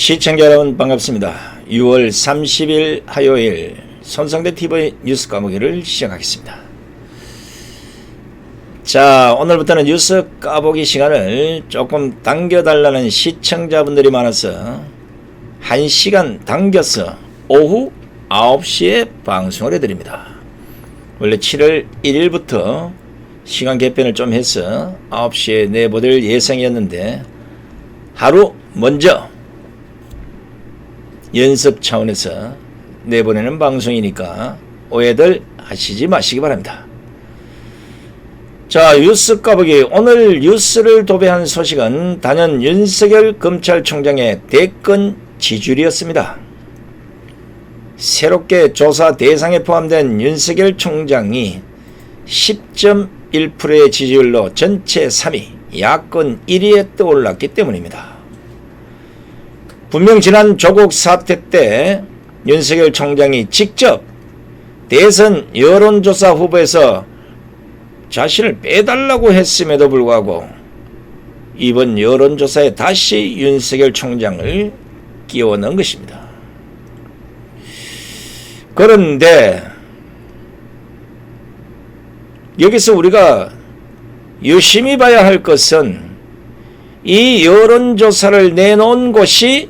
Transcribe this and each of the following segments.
시청자 여러분 반갑습니다. 6월 30일 화요일 손상대 TV 뉴스 까보기를 시작하겠습니다. 자 오늘부터는 뉴스 까보기 시간을 조금 당겨달라는 시청자분들이 많아서 1시간 당겨서 오후 9시에 방송을 해드립니다. 원래 7월 1일부터 시간 개편을 좀 해서 9시에 내보낼 예정이었는데 하루 먼저 연습 차원에서 내보내는 방송이니까 오해들 하시지 마시기 바랍니다. 자, 뉴스 까보기. 오늘 뉴스를 도배한 소식은 단연 윤석열 검찰총장의 대권 지지율이었습니다. 새롭게 조사 대상에 포함된 윤석열 총장이 10.1%의 지지율로 전체 3위, 야권 1위에 떠올랐기 때문입니다. 분명 지난 조국 사태 때 윤석열 총장이 직접 대선 여론조사 후보에서 자신을 빼달라고 했음에도 불구하고 이번 여론조사에 다시 윤석열 총장을 끼워 넣은 것입니다. 그런데 여기서 우리가 유심히 봐야 할 것은 이 여론조사를 내놓은 곳이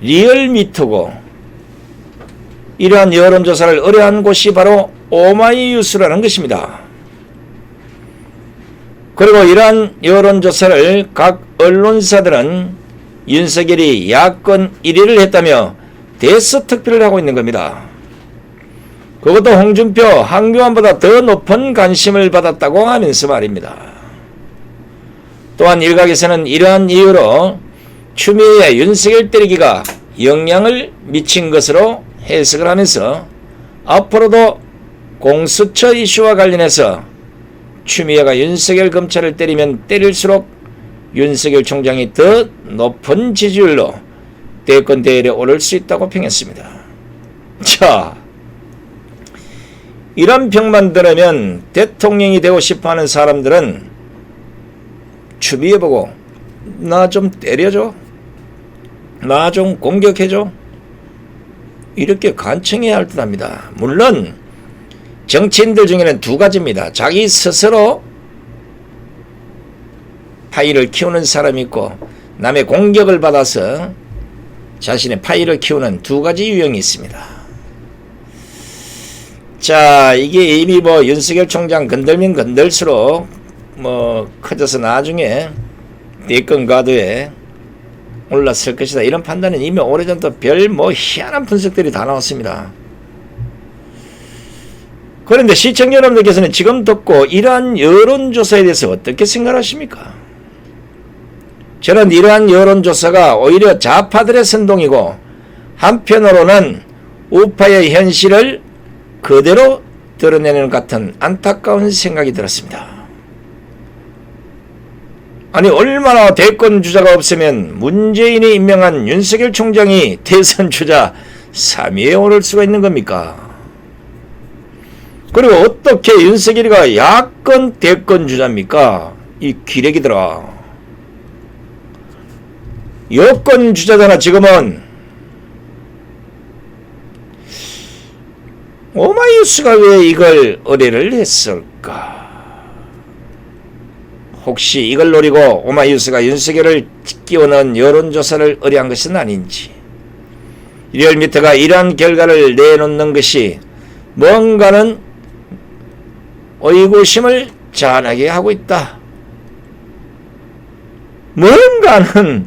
리얼미터고 이러한 여론조사를 의뢰한 곳이 바로 오마이뉴스라는 것입니다. 그리고 이러한 여론조사를 각 언론사들은 윤석열이 야권 1위를 했다며 대서특필을 하고 있는 겁니다. 그것도 홍준표, 한교안보다 더 높은 관심을 받았다고 하면서 말입니다. 또한 일각에서는 이러한 이유로 추미애의 윤석열 때리기가 영향을 미친 것으로 해석을 하면서 앞으로도 공수처 이슈와 관련해서 추미애가 윤석열 검찰을 때리면 때릴수록 윤석열 총장이 더 높은 지지율로 대권 대열에 오를 수 있다고 평했습니다. 자, 이런 평만 들으면 대통령이 되고 싶어하는 사람들은 추미애 보고 나 좀 때려줘. 나 좀 공격해줘. 이렇게 간청해야 할 듯합니다. 물론 정치인들 중에는 두 가지입니다. 자기 스스로 파일을 키우는 사람이 있고 남의 공격을 받아서 자신의 파일을 키우는 두 가지 유형이 있습니다. 자, 이게 이미 뭐 윤석열 총장 건들면 건들수록 뭐 커져서 나중에 대권 가도에 올랐을 것이다. 이런 판단은 이미 오래전부터 별 뭐 희한한 분석들이 다 나왔습니다. 그런데 시청자 여러분들께서는 지금 듣고 이러한 여론조사에 대해서 어떻게 생각하십니까? 저는 이러한 여론조사가 오히려 좌파들의 선동이고 한편으로는 우파의 현실을 그대로 드러내는 같은 안타까운 생각이 들었습니다. 아니 얼마나 대권 주자가 없으면 문재인이 임명한 윤석열 총장이 대선 주자 3위에 오를 수가 있는 겁니까? 그리고 어떻게 윤석열이가 야권 대권 주자입니까? 이 기레기들아. 여권 주자잖아 지금은. 오마이뉴스가 왜 이걸 의뢰를 했을까? 혹시 이걸 노리고 오마이뉴스가 윤석열을 끼워넣은 여론조사를 의뢰한 것은 아닌지 리얼미터가 이러한 결과를 내놓는 것이 뭔가는 의구심을 자하게 하고 있다. 뭔가는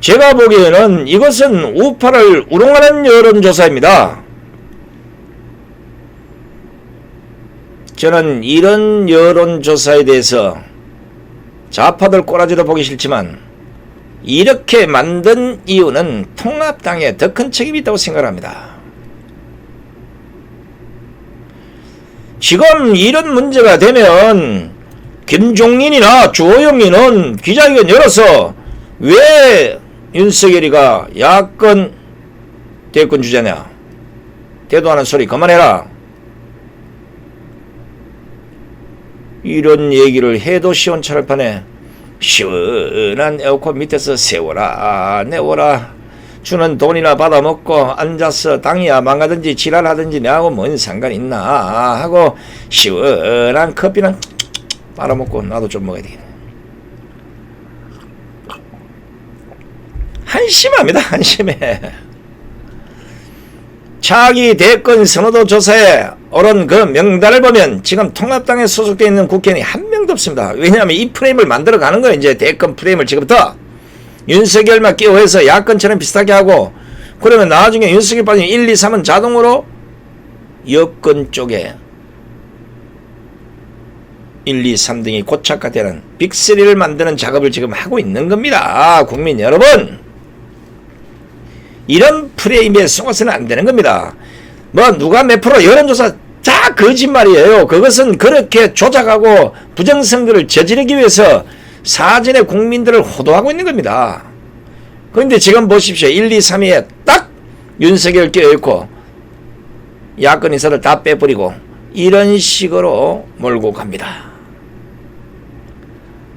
제가 보기에는 이것은 우파를 우롱하는 여론조사입니다. 저는 이런 여론조사에 대해서 좌파들 꼬라지도 보기 싫지만 이렇게 만든 이유는 통합당에 더 큰 책임이 있다고 생각합니다. 지금 이런 문제가 되면 김종인이나 주호영이는 기자회견 열어서 왜 윤석열이가 야권 대권 주자냐 대도하는 소리 그만해라 이런 얘기를 해도 시원찮을 판에 시원한 에어컨 밑에서 세워라 내워라. 주는 돈이나 받아먹고 앉아서 당이야 망하든지 지랄하든지 내하고 뭔 상관 있나 하고 시원한 커피는 빨아먹고 나도 좀 먹어야 되겠네. 한심합니다 한심해. 차기 대권 선호도 조사에 오른 그 명단을 보면 지금 통합당에 소속되어 있는 국회의원이 한 명도 없습니다. 왜냐하면 이 프레임을 만들어 가는 거예요. 이제 대권 프레임을 지금부터 윤석열만 끼워해서 야권처럼 비슷하게 하고 그러면 나중에 윤석열 빠지면 1, 2, 3은 자동으로 여권 쪽에 1, 2, 3등이 고착화되는 빅3를 만드는 작업을 지금 하고 있는 겁니다. 국민 여러분. 이런 프레임에 속아서는 안 되는 겁니다. 뭐 누가 몇 프로 여론조사 다 거짓말이에요. 그것은 그렇게 조작하고 부정선거를 저지르기 위해서 사전에 국민들을 호도하고 있는 겁니다. 그런데 지금 보십시오. 1, 2, 3위에 딱 윤석열 껴있고 야권 인사를 다 빼버리고 이런 식으로 몰고 갑니다.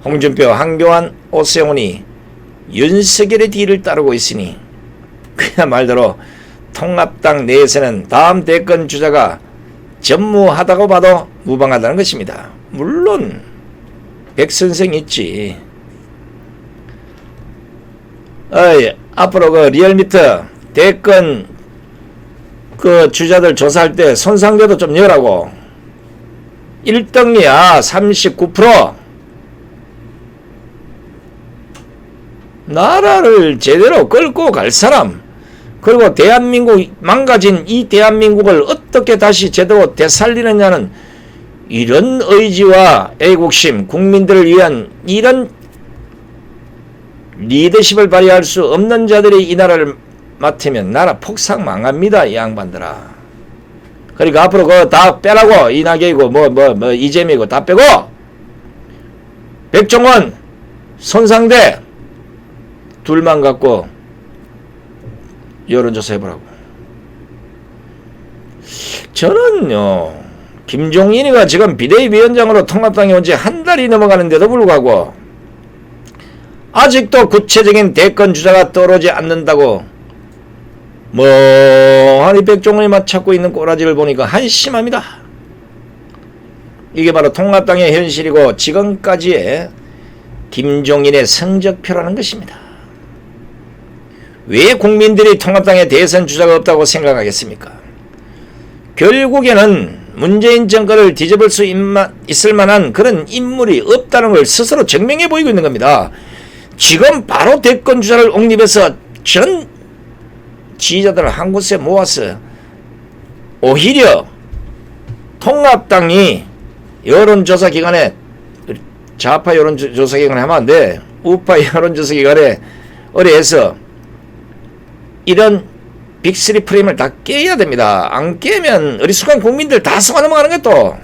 홍준표, 한교안, 오세훈이 윤석열의 뒤를 따르고 있으니 그야말로 통합당 내에서는 다음 대권 주자가 전무하다고 봐도 무방하다는 것입니다. 물론 백선생 있지. 어이, 앞으로 그 리얼미터 대권 그 주자들 조사할 때 손상대도 좀 열라고. 1등이야 39%. 나라를 제대로 끌고 갈 사람 그리고 대한민국 망가진 이 대한민국을 어떻게 다시 제대로 되살리느냐는 이런 의지와 애국심, 국민들을 위한 이런 리더십을 발휘할 수 없는 자들이 이 나라를 맡으면 나라 폭삭 망합니다, 이 양반들아. 그러니까 앞으로 그거 다 빼라고 이낙연이고 뭐 뭐 뭐 이재명이고 다 빼고 백종원, 손상대 둘만 갖고 여론조사 해보라고. 저는요, 김종인이가 지금 비대위원장으로 통합당에 온 지 한 달이 넘어가는데도 불구하고 아직도 구체적인 대권 주자가 떨어지 않는다고 뭐 하니 백종원이만 찾고 있는 꼬라지를 보니까 한심합니다. 이게 바로 통합당의 현실이고 지금까지의 김종인의 성적표라는 것입니다. 왜 국민들이 통합당의 대선 주자가 없다고 생각하겠습니까? 결국에는 문재인 정권을 뒤집을 수 있을 만한 그런 인물이 없다는 걸 스스로 증명해 보이고 있는 겁니다. 지금 바로 대권 주자를 옹립해서 전 지지자들을 한 곳에 모아서 오히려 통합당이 여론조사 기관에 좌파 여론조사 기관에 하면 안 돼. 우파 여론조사 기관에 의뢰해서 이런 빅3 프레임을 다 깨야 됩니다. 안 깨면 어리숙한 국민들 다 속아 넘어가는 것도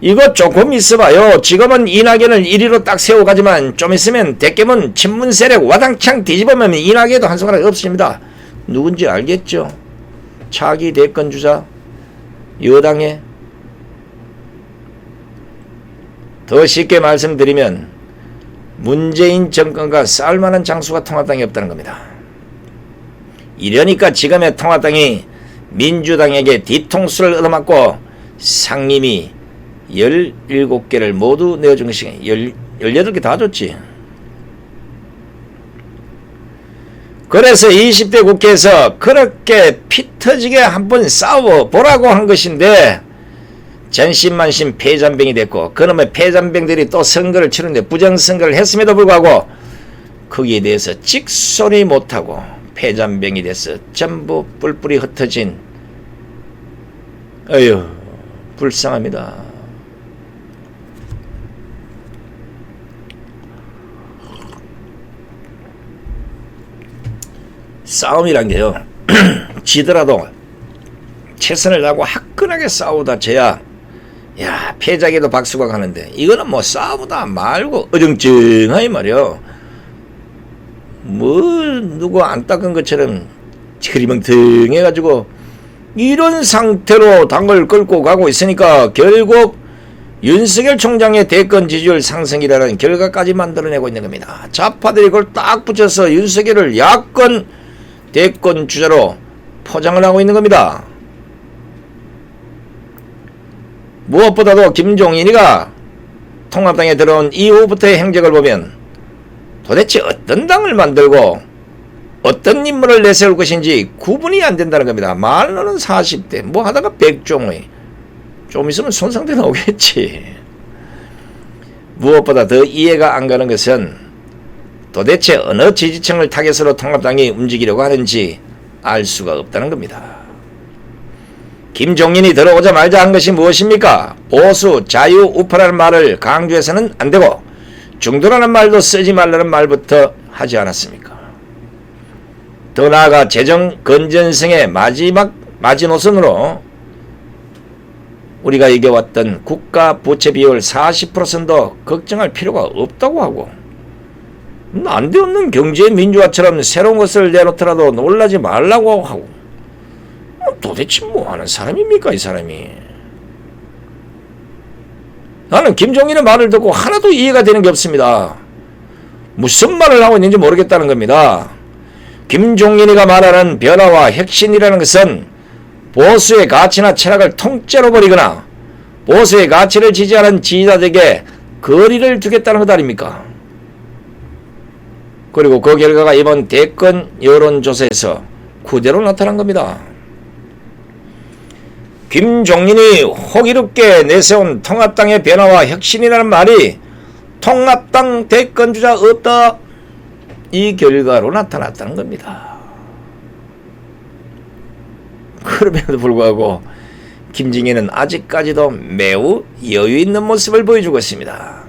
이거 조금 있어봐요. 지금은 이낙연을 1위로 딱 세워가지만 좀 있으면 대깨문 친문 세력 와당창 뒤집으면 이낙연도 한 손가락 없습니다. 누군지 알겠죠? 차기 대권 주자 여당에 더 쉽게 말씀드리면 문재인 정권과 싸울 만한 장수가 통합당이 없다는 겁니다. 이러니까 지금의 통합당이 민주당에게 뒤통수를 얻어맞고 상임위 17개를 모두 내어준 것이 18개 다 줬지. 그래서 20대 국회에서 그렇게 피 터지게 한번 싸워 보라고 한 것인데 전신만신 폐잔병이 됐고 그놈의 폐잔병들이 또 선거를 치는데 부정선거를 했음에도 불구하고 거기에 대해서 찍소리 못하고 폐잔병이 돼서 전부 뿔뿔이 흩어진 어휴 불쌍합니다. 싸움이란 게요 지더라도 최선을 다하고 화끈하게 싸우다 져야 야 패자에도 박수가 가는데 이거는 뭐 싸우다 말고 어정쩡하게 말이요 뭐 누구 안 닦은 것처럼 흐리멍텅 해가지고 이런 상태로 당을 끌고 가고 있으니까 결국 윤석열 총장의 대권 지지율 상승이라는 결과까지 만들어내고 있는 겁니다. 좌파들이 그걸 딱 붙여서 윤석열을 야권 대권 주자로 포장을 하고 있는 겁니다. 무엇보다도 김종인이가 통합당에 들어온 이후부터의 행적을 보면 도대체 어떤 당을 만들고 어떤 인물을 내세울 것인지 구분이 안 된다는 겁니다. 말로는 40대, 뭐 하다가 백종의, 좀 있으면 손상대 나오겠지. 무엇보다 더 이해가 안 가는 것은 도대체 어느 지지층을 타겟으로 통합당이 움직이려고 하는지 알 수가 없다는 겁니다. 김종인이 들어오자마자 한 것이 무엇입니까? 보수, 자유, 우파라는 말을 강조해서는 안 되고 중도라는 말도 쓰지 말라는 말부터 하지 않았습니까? 더 나아가 재정 건전성의 마지막 마지노선으로 우리가 이겨왔던 국가 부채 비율 40%도 걱정할 필요가 없다고 하고 난데없는 경제 민주화처럼 새로운 것을 내놓더라도 놀라지 말라고 하고 도대체 뭐 하는 사람입니까 이 사람이 나는 김종인의 말을 듣고 하나도 이해가 되는 게 없습니다 무슨 말을 하고 있는지 모르겠다는 겁니다 김종인이가 말하는 변화와 혁신이라는 것은 보수의 가치나 철학을 통째로 버리거나 보수의 가치를 지지하는 지지자들에게 거리를 두겠다는 것 아닙니까? 그리고 그 결과가 이번 대권 여론조사에서 그대로 나타난 겁니다. 김종인이 호기롭게 내세운 통합당의 변화와 혁신이라는 말이 통합당 대권주자 없다 이 결과로 나타났다는 겁니다. 그럼에도 불구하고 김진희는 아직까지도 매우 여유 있는 모습을 보여주고 있습니다.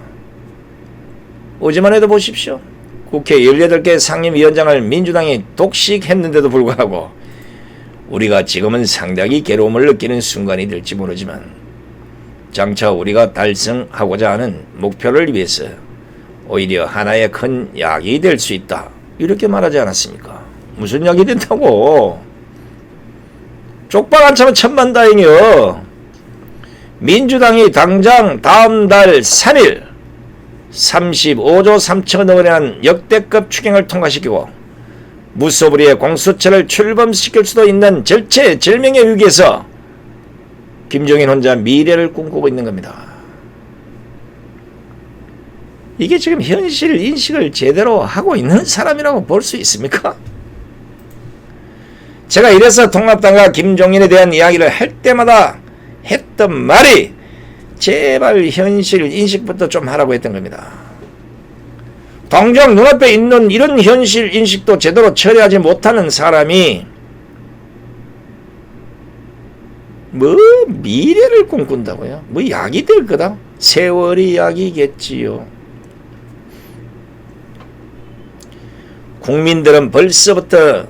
어제만 해도 보십시오. 국회 18개 상임위원장을 민주당이 독식했는데도 불구하고 우리가 지금은 상당히 괴로움을 느끼는 순간이 될지 모르지만 장차 우리가 달성하고자 하는 목표를 위해서 오히려 하나의 큰 약이 될 수 있다. 이렇게 말하지 않았습니까? 무슨 약이 된다고? 쪽박 안 차면 천만 다행이요. 민주당이 당장 다음 달 3일 35조 3천억 원에 한 역대급 추경을 통과시키고 무소불위의 공수처를 출범시킬 수도 있는 절체절명의 위기에서 김종인 혼자 미래를 꿈꾸고 있는 겁니다. 이게 지금 현실 인식을 제대로 하고 있는 사람이라고 볼 수 있습니까? 제가 이래서 통합당과 김종인에 대한 이야기를 할 때마다 했던 말이 제발 현실 인식부터 좀 하라고 했던 겁니다. 당장 눈앞에 있는 이런 현실 인식도 제대로 처리하지 못하는 사람이 뭐 미래를 꿈꾼다고요? 뭐 약이 될 거다? 세월이 약이겠지요. 국민들은 벌써부터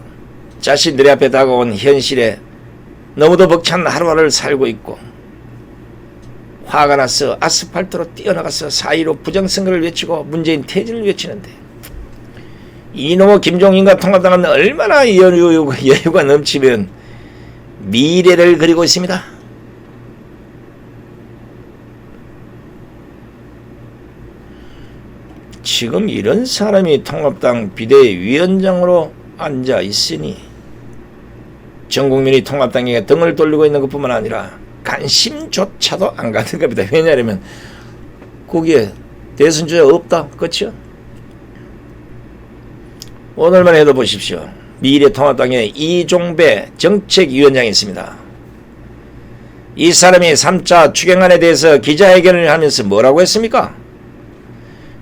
자신들의 앞에 다가온 현실에 너무도 벅찬 하루하루를 살고 있고 화가 나서 아스팔트로 뛰어나가서 사이로 부정선거를 외치고 문재인 퇴진을 외치는데 이놈의 김종인과 통합당은 얼마나 여유, 여유가 넘치면 미래를 그리고 있습니다. 지금 이런 사람이 통합당 비대위원장으로 앉아 있으니 전 국민이 통합당에게 등을 돌리고 있는 것뿐만 아니라 관심조차도 안 가는 겁니다. 왜냐하면 거기에 대선 주자 없다. 그렇죠? 오늘만 해도 보십시오. 미래통합당에 이종배 정책위원장이 있습니다. 이 사람이 3차 추경안에 대해서 기자회견을 하면서 뭐라고 했습니까?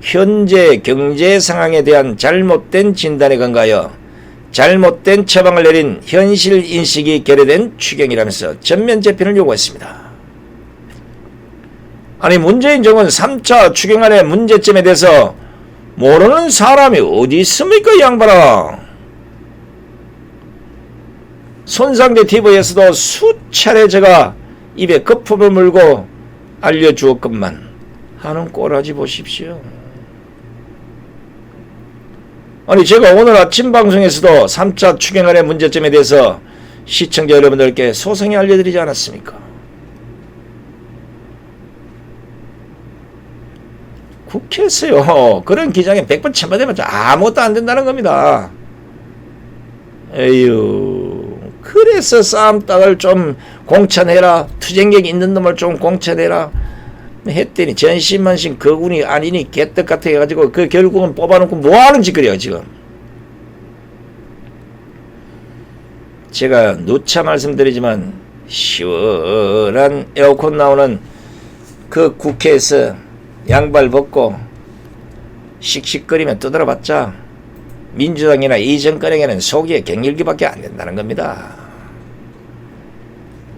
현재 경제 상황에 대한 잘못된 진단에 근거하여 잘못된 처방을 내린 현실 인식이 결여된 추경이라면서 전면 재편을 요구했습니다. 아니 문재인 정권 3차 추경안의 문제점에 대해서 모르는 사람이 어디 있습니까 이 양반아 손상대 TV에서도 수차례 제가 입에 거품을 물고 알려주었건만 하는 꼬라지 보십시오. 아니 제가 오늘 아침 방송에서도 3차 추경안의 문제점에 대해서 시청자 여러분들께 소상히 알려드리지 않았습니까? 국회에서요. 그런 기장에 100번 쳐맞아봤자 아무것도 안 된다는 겁니다. 에휴. 그래서 싸움닭을 좀 공천해라. 투쟁력 있는 놈을 좀 공천해라. 했더니 전신만신 거군이 아니니 개떡 같아 해가지고 그 결국은 뽑아놓고 뭐하는 짓거리야 지금. 제가 누차 말씀드리지만 시원한 에어컨 나오는 그 국회에서 양발 벗고 씩씩거리며 떠들어봤자 민주당이나 이 정권에게는 속이의 갱일기밖에 안 된다는 겁니다.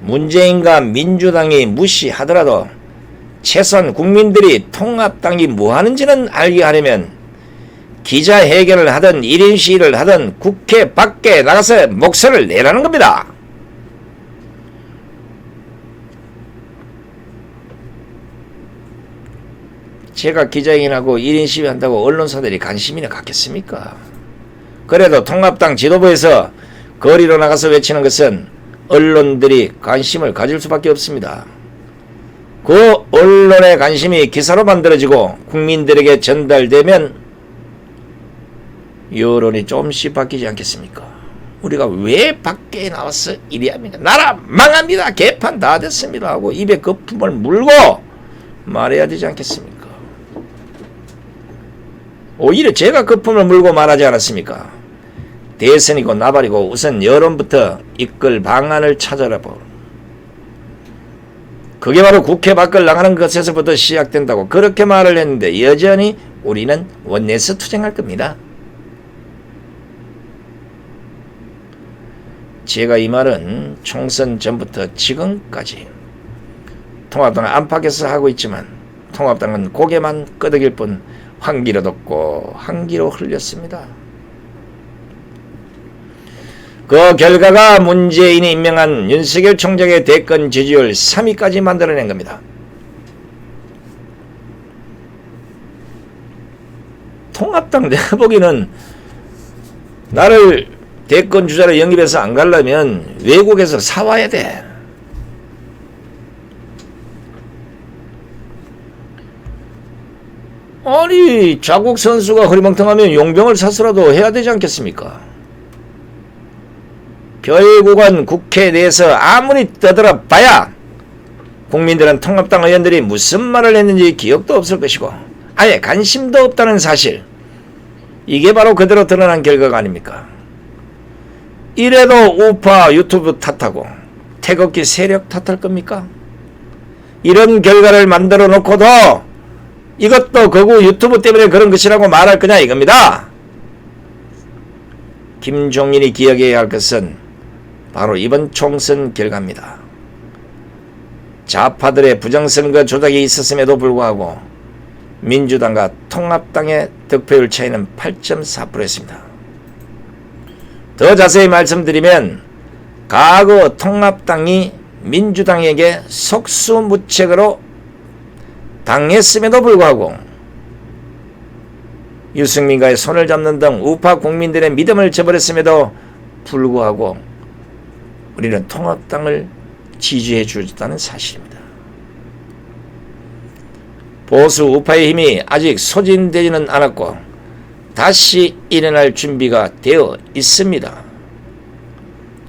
문재인과 민주당이 무시하더라도 최소한 국민들이 통합당이 뭐 하는지는 알게 하려면 기자회견을 하든 1인 시위를 하든 국회 밖에 나가서 목소리를 내라는 겁니다. 제가 기자회견하고 1인 시위 한다고 언론사들이 관심이나 갖겠습니까? 그래도 통합당 지도부에서 거리로 나가서 외치는 것은 언론들이 관심을 가질 수밖에 없습니다. 그 언론의 관심이 기사로 만들어지고 국민들에게 전달되면 여론이 조금씩 바뀌지 않겠습니까? 우리가 왜 밖에 나와서 이리 합니까? 나라 망합니다. 개판 다 됐습니다. 하고 입에 거품을 물고 말해야 되지 않겠습니까? 오히려 제가 거품을 물고 말하지 않았습니까? 대선이고 나발이고 우선 여론부터 이끌 방안을 찾아라 보. 그게 바로 국회 밖을 나가는 것에서부터 시작된다고 그렇게 말을 했는데 여전히 우리는 원내에서 투쟁할 겁니다. 제가 이 말은 총선 전부터 지금까지 통합당을 안팎에서 하고 있지만 통합당은 고개만 끄덕일 뿐 환기로 덮고 환기로 흘렸습니다. 그 결과가 문재인이 임명한 윤석열 총장의 대권 지지율 3위까지 만들어낸 겁니다. 통합당 내가 보기에는 나를 대권 주자로 영입해서 안 가려면 외국에서 사와야 돼. 아니 자국 선수가 허리멍텅하면 용병을 사서라도 해야 되지 않겠습니까? 결국은 국회 내에서 아무리 떠들어 봐야 국민들은 통합당 의원들이 무슨 말을 했는지 기억도 없을 것이고 아예 관심도 없다는 사실 이게 바로 그대로 드러난 결과가 아닙니까? 이래도 우파 유튜브 탓하고 태극기 세력 탓할 겁니까? 이런 결과를 만들어 놓고도 이것도 거구 유튜브 때문에 그런 것이라고 말할 거냐 이겁니다. 김종인이 기억해야 할 것은 바로 이번 총선 결과입니다. 좌파들의 부정선거 조작이 있었음에도 불구하고 민주당과 통합당의 득표율 차이는 8.4%였습니다. 더 자세히 말씀드리면 과거 통합당이 민주당에게 속수무책으로 당했음에도 불구하고 유승민과의 손을 잡는 등 우파 국민들의 믿음을 저버렸음에도 불구하고 우리는 통합당을 지지해 주었다는 사실입니다. 보수 우파의 힘이 아직 소진되지는 않았고 다시 일어날 준비가 되어 있습니다.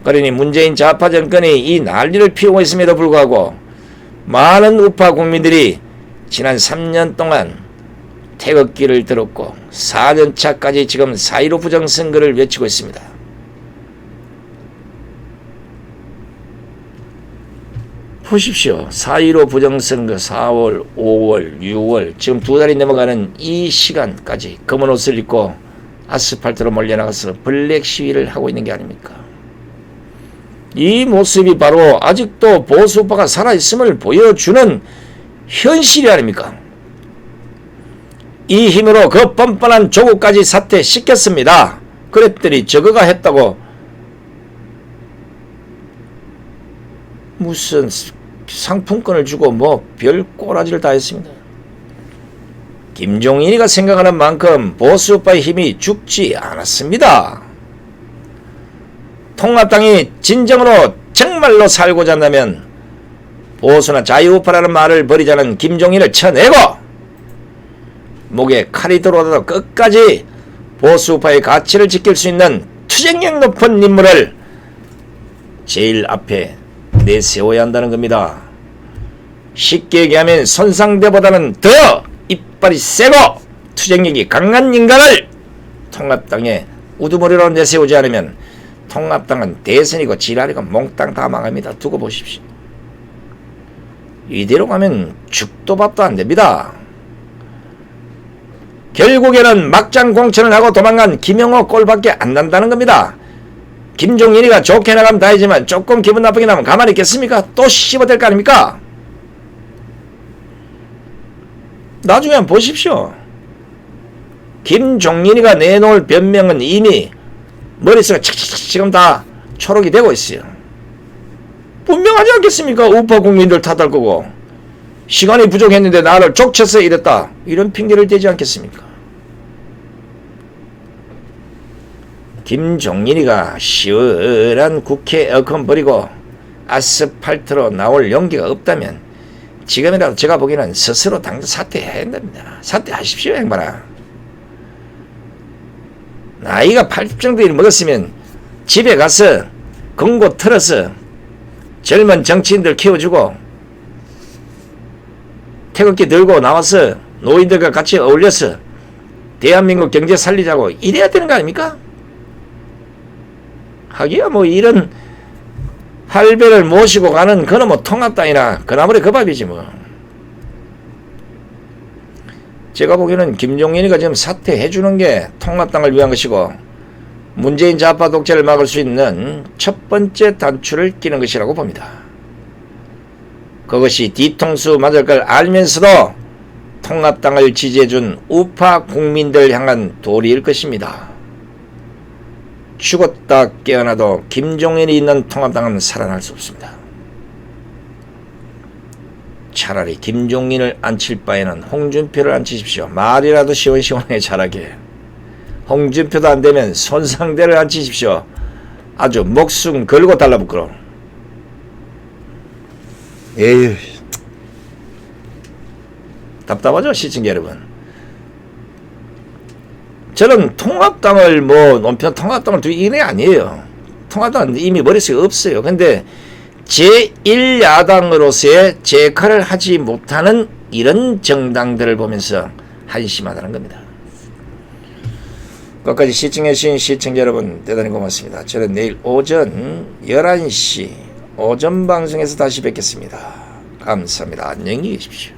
그러니 문재인 좌파 정권이 이 난리를 피우고 있음에도 불구하고 많은 우파 국민들이 지난 3년 동안 태극기를 들었고 4년차까지 지금 4.15 부정선거를 외치고 있습니다. 보십시오. 4.15 부정선거 4월, 5월, 6월 지금 두 달이 넘어가는 이 시간까지 검은 옷을 입고 아스팔트로 몰려나가서 블랙 시위를 하고 있는 게 아닙니까? 이 모습이 바로 아직도 보수파가 살아있음을 보여주는 현실이 아닙니까? 이 힘으로 그 뻔뻔한 조국까지 사퇴시켰습니다. 그랬더니 저거가 했다고 무슨 상품권을 주고 뭐 별 꼬라지를 다 했습니다. 김종인이가 생각하는 만큼 보수파의 힘이 죽지 않았습니다. 통합당이 진정으로 정말로 살고자 한다면 보수나 자유우파라는 말을 버리자는 김종인을 쳐내고 목에 칼이 들어와도 끝까지 보수파의 가치를 지킬 수 있는 투쟁력 높은 인물을 제일 앞에 내세워야 한다는 겁니다. 쉽게 얘기하면 선상대보다는 더 이빨이 세고 투쟁력이 강한 인간을 통합당에 우두머리로 내세우지 않으면 통합당은 대선이고 지랄이고 몽땅 다 망합니다. 두고 보십시오. 이대로 가면 죽도 밥도 안 됩니다. 결국에는 막장 공천을 하고 도망간 김영호 꼴밖에 안 난다는 겁니다. 김종인이가 좋게 나가면 다이지만 조금 기분 나쁘게 나면 가만히 있겠습니까? 또 씹어댈 거 아닙니까? 나중에 한번 보십시오. 김종인이가 내놓을 변명은 이미 머릿속에 착착착 지금 다 초록이 되고 있어요. 분명하지 않겠습니까? 우파 국민들 탓할 거고 시간이 부족했는데 나를 족쳐서 이랬다. 이런 핑계를 대지 않겠습니까? 김종인이가 시원한 국회 에어컨 버리고 아스팔트로 나올 용기가 없다면 지금이라도 제가 보기에는 스스로 당장 사퇴해야 된답니다. 사퇴하십시오, 행바라. 나이가 80 정도 먹었으면 집에 가서 공고 틀어서 젊은 정치인들 키워주고 태극기 들고 나와서 노인들과 같이 어울려서 대한민국 경제 살리자고 이래야 되는 거 아닙니까? 하기야 뭐 이런 할배를 모시고 가는 그놈 뭐 통합당이나 그나물의 그 밥이지 뭐. 제가 보기에는 김종인이가 지금 사퇴해 주는 게 통합당을 위한 것이고 문재인 좌파 독재를 막을 수 있는 첫 번째 단추를 끼는 것이라고 봅니다. 그것이 뒤통수 맞을 걸 알면서도 통합당을 지지해 준 우파 국민들 향한 도리일 것입니다. 죽었다 깨어나도 김종인이 있는 통합당은 살아날 수 없습니다. 차라리 김종인을 앉힐 바에는 홍준표를 앉히십시오. 말이라도 시원시원하게 잘하게. 홍준표도 안 되면 손상대를 앉히십시오. 아주 목숨 걸고 달라붙거라. 에휴. 답답하죠, 시청자 여러분. 저는 통합당을 뭐 논평 통합당을 두기 이게 아니에요. 통합당은 이미 머릿속에 없어요. 근데 제1야당으로서의 제 역할을 하지 못하는 이런 정당들을 보면서 한심하다는 겁니다. 끝까지 시청해주신 시청자 여러분 대단히 고맙습니다. 저는 내일 오전 11시 오전 방송에서 다시 뵙겠습니다. 감사합니다. 안녕히 계십시오.